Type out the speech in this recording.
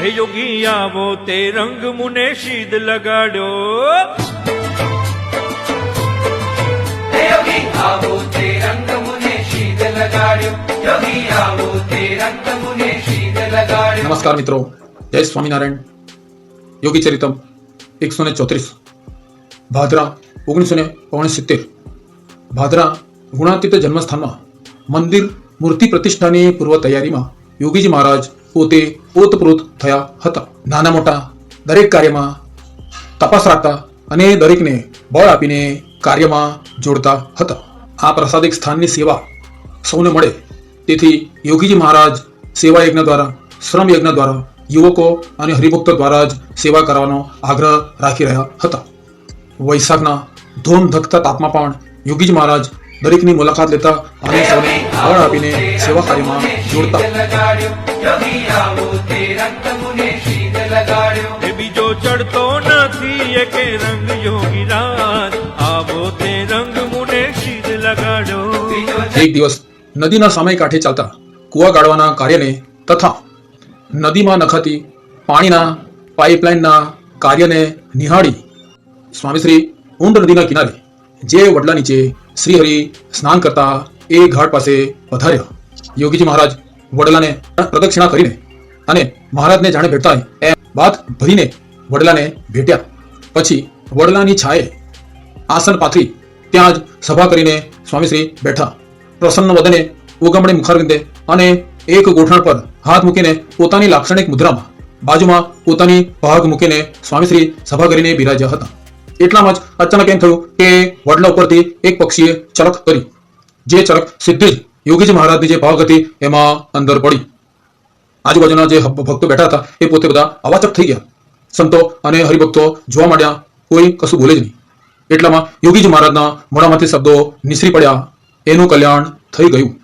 હે યોગી આવો તે રંગ મુને શીદ લગાડ્યો. યોગી આવો તે રંગ મુને શીદ લગાડ્યો. યોગી આવો તે રંગ મુને શીદ લગાડ્યો. નમસ્કાર મિત્રો જય સ્વામિનારાયણ. યોગી ચરિતમ એકસો ને ચોત્રીસ. ભાદરા ઓગણીસો ને ઓગણસિત્તેર. ભાદરા ગુણાતીત જન્મસ્થાનમાં મંદિર મૂર્તિ પ્રતિષ્ઠાની પૂર્વ તૈયારીમાં યોગીજી મહારાજ પોતે ઓતપ્રોત થયા હતા. નાના મોટા દરેક કાર્યમાં તપાસ રાખતા અને દરેકને બળ આપીને કાર્યમાં જોડતા હતા. આ પ્રસાદિક સ્થાનની સેવા સૌને મળે. તેથી યોગીજી મહારાજ સેવા યજ્ઞ દ્વારા, શ્રમ યજ્ઞ દ્વારા, યુવકો અને હરિભક્તો દ્વારા જ સેવા કરવાનો આગ્રહ રાખી રહ્યા હતા. વૈશાખના ધોમ ધકતા તાપમાં પણ યોગીજી મહારાજ દરેકની મુલાકાત લેતા અને સૌને બળ આપીને સેવા કાર્યમાં જોડતા. બીજો ચડતો નથી એક રંગ યોગી રાજ આવો તે રંગ મુને શીદ લગાડ્યો એક દિવસ નદીના સામે કાંઠે ચાલતા કૂવા ગાળવાના કાર્યને તથા નદીમાં નખાતી પાણીના પાઇપલાઇનના કાર્યને નિહાળી સ્વામીશ્રી ઊંડ નદીના કિનારે જે વડલા નીચે શ્રીહરિ સ્નાન કરતા એ ઘાટ પાસે પધાર્યા. યોગીજી મહારાજ વડલાને પ્રદક્ષિણા કરીને અને મહારાજને જાણે ભેટતા એમ વાત ભરીને વડલાને ભેટ્યા. પછી વડલાની છાએ આસન પાથરી ત્યાં જ સભા કરીને સ્વામીશ્રી બેઠા. પ્રસન્ન વદને ઉગમણે મુખારવિંદે અને એક ગોઠણ પર હાથ મૂકીને પોતાની લાક્ષણિક મુદ્રામાં બાજુમાં પોતાની ભાગ મૂકીને સ્વામીશ્રી સભા કરીને બિરાજ્યા હતા. એટલામાં જ અચાનક એમ થયું કે વડલા ઉપરથી એક પક્ષીએ ચરક કરી. જે ચરક સીધી જ યોગીજી મહારાજની જે ભાગ હતી એમાં અંદર પડી. આજુબાજુના જે ભક્તો બેઠા હતા એ પોતે બધા અવાચક થઈ ગયા. સંતો અને હરિભક્તો જોવા માંડ્યા, કોઈ કશું બોલે જ નહીં. એટલામાં યોગીજી મહારાજના મોઢામાંથી શબ્દો નિસરી પડ્યા. એનું કલ્યાણ થઈ ગયું.